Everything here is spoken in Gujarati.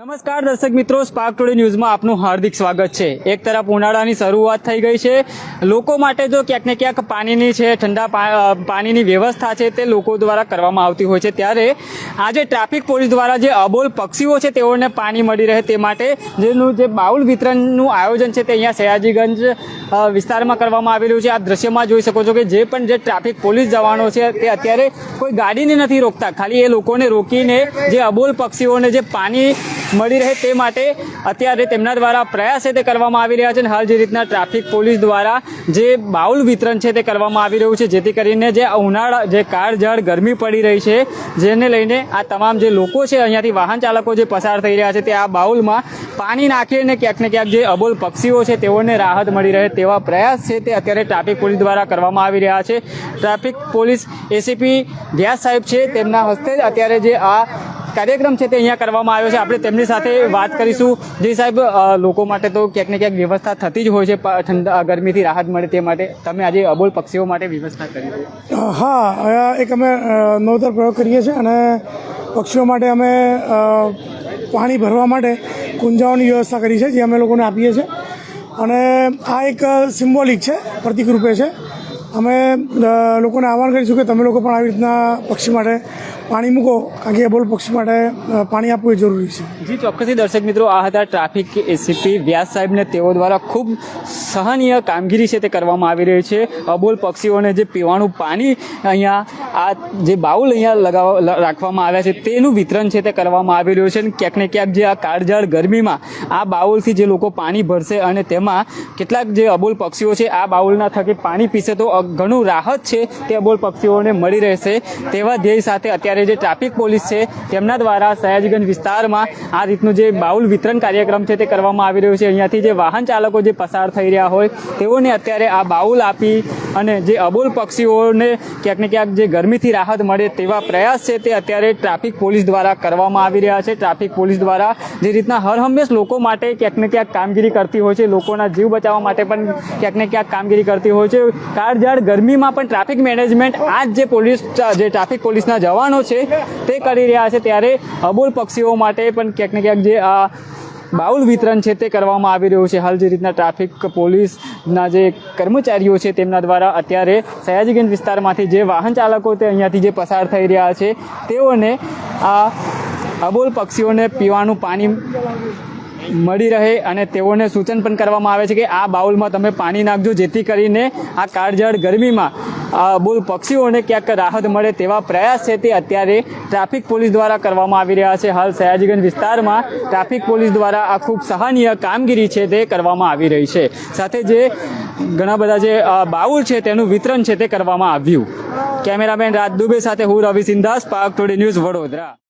નમસ્કાર દર્શક મિત્રો સ્પાર્ક ટુડે ન્યૂઝમાં આપનું હાર્દિક સ્વાગત છે. એક તરફ ઉનાળાની શરૂઆત થઈ ગઈ છે. લોકો માટે જો ક્યાંક ને ક્યાંક પાણીની છે, ઠંડા પાણીની વ્યવસ્થા છે તે લોકો દ્વારા કરવામાં આવતી હોય છે. ત્યારે આજે ટ્રાફિક પોલીસ દ્વારા જે અબોલ પક્ષીઓ છે તેઓને પાણી મળી રહે તે માટે જેનું જે બાઉલ વિતરણનું આયોજન છે તે અહીંયા સયાજીગંજ વિસ્તારમાં કરવામાં આવેલું છે. આ દ્રશ્યમાં જોઈ શકો છો કે જે પણ જે ટ્રાફિક પોલીસ જવાનો છે તે અત્યારે કોઈ ગાડીને નથી રોકતા. ખાલી એ લોકોને રોકીને જે અબોલ પક્ષીઓને જે પાણી મળી રહે તે માટે અત્યારે તેમના દ્વારા પ્રયાસ છે તે કરવામાં આવી રહ્યા છે અને હાલ જે રીતના ટ્રાફિક પોલીસ દ્વારા જે બાઉલ વિતરણ છે તે કરવામાં આવી રહ્યું છે, જેથી કરીને જે ઉનાળા, જે કાળઝાળ ગરમી પડી રહી છે, જેને લઈને આ તમામ જે લોકો છે અહીંયાથી વાહન ચાલકો જે પસાર થઈ રહ્યા છે તે આ બાઉલમાં પાણી નાખીને ક્યાંક ને ક્યાંક જે અબોલ પક્ષીઓ છે તેઓને રાહત મળી રહે તેવા પ્રયાસ છે તે અત્યારે ટ્રાફિક પોલીસ દ્વારા કરવામાં આવી રહ્યા છે. ટ્રાફિક પોલીસ એસીપી વ્યાસ સાહેબ છે તેમના હસ્તે અત્યારે જે આ કાર્યક્રમ છે તે અહીંયા કરવામાં આવ્યો છે. આપણે તેમની સાથે વાત કરીશું. જે સાહેબ લોકો માટે તો ક્યાંક ને ક્યાંક વ્યવસ્થા થતી જ હોય છે ઠંડા ગરમીથી રાહત મળે તે માટે. તમે આજે અબોલ પક્ષીઓ માટે વ્યવસ્થા કરી હા એક અમે નવતર પ્રયોગ કરીએ છીએ અને પક્ષીઓ માટે અમે પાણી ભરવા માટે કુંજાઓની વ્યવસ્થા કરી છે, જે અમે લોકોને આપીએ છીએ. અને આ એક સિમ્બોલિક છે પ્રતિક રૂપે છે. અમે લોકોને આહવાન કરીશું કે તમે લોકો પણ આવી રીતના પક્ષી માટે પાણી મૂકો, કારણ કે બોલ પક્ષી માટે પાણી આપવું એ જરૂરી છે. જી, ચોક્કસથી દર્શક મિત્રો, આ હતા ટ્રાફિક એસીપી વ્યાસ સાહેબને તેઓ દ્વારા ખૂબ સહનીય કામગીરી છે તે કરવામાં આવી રહી છે. અબોલ પક્ષીઓને જે પીવાનું પાણી અહીંયા આ જે બાઉલ અહીંયા લગાવવા રાખવામાં આવ્યા છે, તેનું વિતરણ છે તે કરવામાં આવી રહ્યું છે અને ક્યાંક ને ક્યાંક જે આ કાળઝાળ ગરમીમાં આ બાઉલથી જે લોકો પાણી ભરશે અને તેમાં કેટલાક જે અબોલ પક્ષીઓ છે, આ બાઉલના થકી પાણી પીશે તો ઘણું રાહત છે તે અબોલ પક્ષીઓને મળી રહેશે. તેવા ધ્યેય સાથે અત્યારે જે ટ્રાફિક પોલીસ છે, તેમના દ્વારા સયાજીગંજ વિસ્તારમાં આ રીતનું જે બાઉલ વિતરણ કાર્યક્રમ છે તે કરવામાં આવી રહ્યું છે. અહીંયાથી જે વાહન ચાલકો જે પસાર થઈ રહ્યા હોય, તેઓને અત્યારે આ બાઉલ આપી અને જે અબોલ પક્ષીઓને ક્યાંક ને ક્યાંક જે ગરમીથી રાહત મળે તેવા પ્રયાસ છે તે અત્યારે ટ્રાફિક પોલીસ દ્વારા કરવામાં આવી રહ્યા છે. ટ્રાફિક પોલીસ દ્વારા જે રીતના હર હંમેશ લોકો માટે ક્યાંક ને ક્યાંક કામગીરી કરતી હોય છે, લોકોના જીવ બચાવવા માટે પણ ક્યાંક ને ક્યાંક કામગીરી કરતી હોય છે. કાળઝાળ ગરમીમાં પણ ટ્રાફિક મેનેજમેન્ટ આ જ જે પોલીસ, જે ટ્રાફિક પોલીસના જવાનો છે તે કરી રહ્યા છે. ત્યારે અબોલ પક્ષીઓ માટે પણ ક્યાંક ને ક્યાંક જે આ બાઉલ વિતરણ છે તે કરવામાં આવી રહ્યું છે. હાલ જે રીતના ટ્રાફિક પોલીસના જે કર્મચારીઓ છે તેમના દ્વારા અત્યારે સયાજીગંજ વિસ્તારમાંથી જે વાહન ચાલકો તે અહીંયાથી જે પસાર થઈ રહ્યા છે, તેઓને આ અબોલ પક્ષીઓને પીવાનું પાણી મળી રહે અને તેઓને સૂચન પણ કરવામાં આવે છે કે આ બાઉલમાં તમે પાણી નાખજો, જેથી કરીને આ કાળઝાળ ગરમીમાં બોલ પક્ષીઓને ક્યાંક રાહત મળે તેવા પ્રયાસ છે તે અત્યારે ટ્રાફિક પોલીસ દ્વારા કરવામાં આવી રહ્યા છે. હાલ સયાજીગંજ વિસ્તારમાં ટ્રાફિક પોલીસ દ્વારા આ ખૂબ સહનીય કામગીરી છે તે કરવામાં આવી રહી છે. સાથે જે ઘણા બધા જે બાઉલ છે તેનું વિતરણ છે તે કરવામાં આવ્યું. કેમેરામેન રાજ દુબે સાથે હું રવિ સિંધાસ પાક ટુડે ન્યૂઝ વડોદરા.